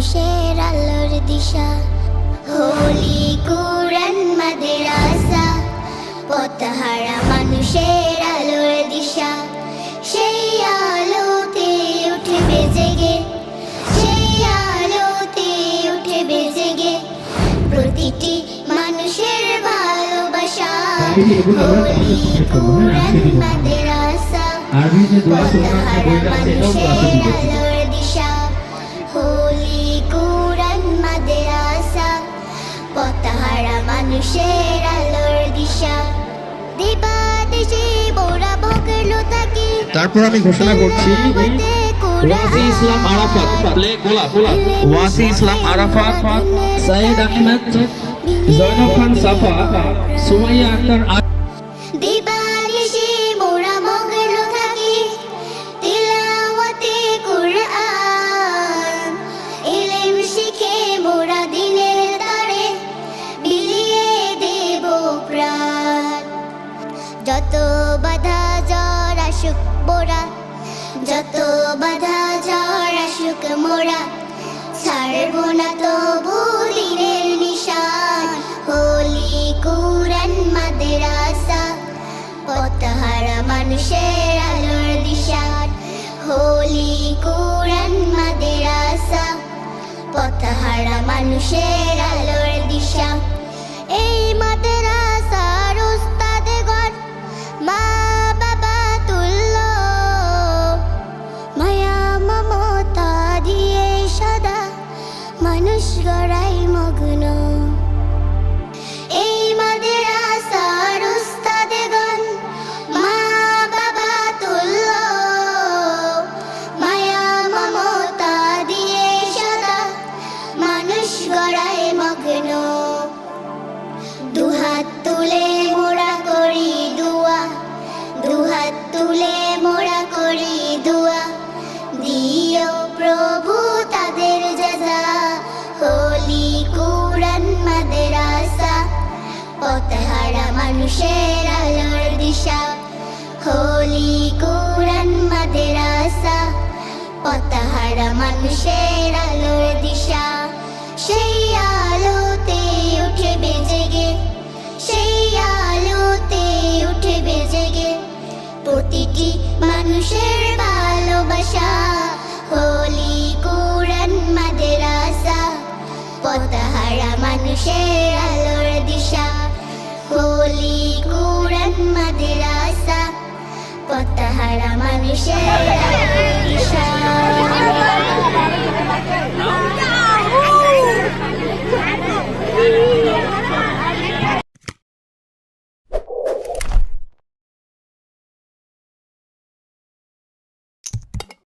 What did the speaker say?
মানুষের আলোর দিশা। হোলি কুরআন মাদ্রাসা পথহারা মানুষের আলোর দিশা। সেই আলোতে উঠবে জেগে সেই আলোতে উঠবে জেগে প্রতিটি মানুষের ভালোবাসা। হোলি কুরআন মাদ্রাসা আরবি যে দোয়া সুন্নাত বইটা আছে এটাও ক্লাসে দিয়েছে মানুষের আলোর দিশা। তারপর আমি ঘোষণা করছি ওয়াসি ইসলাম আরাফাত প্লে গোলাপ ওয়াসি ইসলাম আরাফাত সাইদ আহমেদ জয়নব খান সাফা সুমাইয়া আক্তার আসুক মোরা যত বাধা জ্বর আসুক মোরা। ছাড়ব না তবু দিনের নিশান। হোলি কুরআন মাদ্রাসা। পথহারা মানুষের আলোর দিশা। হোলি কুরআন মাদ্রাসা। পথহারা মানুষের আলোর দিশা। मनुष्य गराई मग्न পথহারা মানুষের আলোর দিশা। হোলি কুরআন মাদ্রাসা, পথহারা মানুষের আলোর দিশা। সেই আলোতে উঠবে জেগে, সেই আলোতে উঠবে জেগে প্রতিটি মানুষের ভালোবাসা। হোলি কুরআন মাদ্রাসা, পথহারা মানুষের আলোর দিশা। হোলি কুরআন মাদ্রাসা পথহারা মানুষের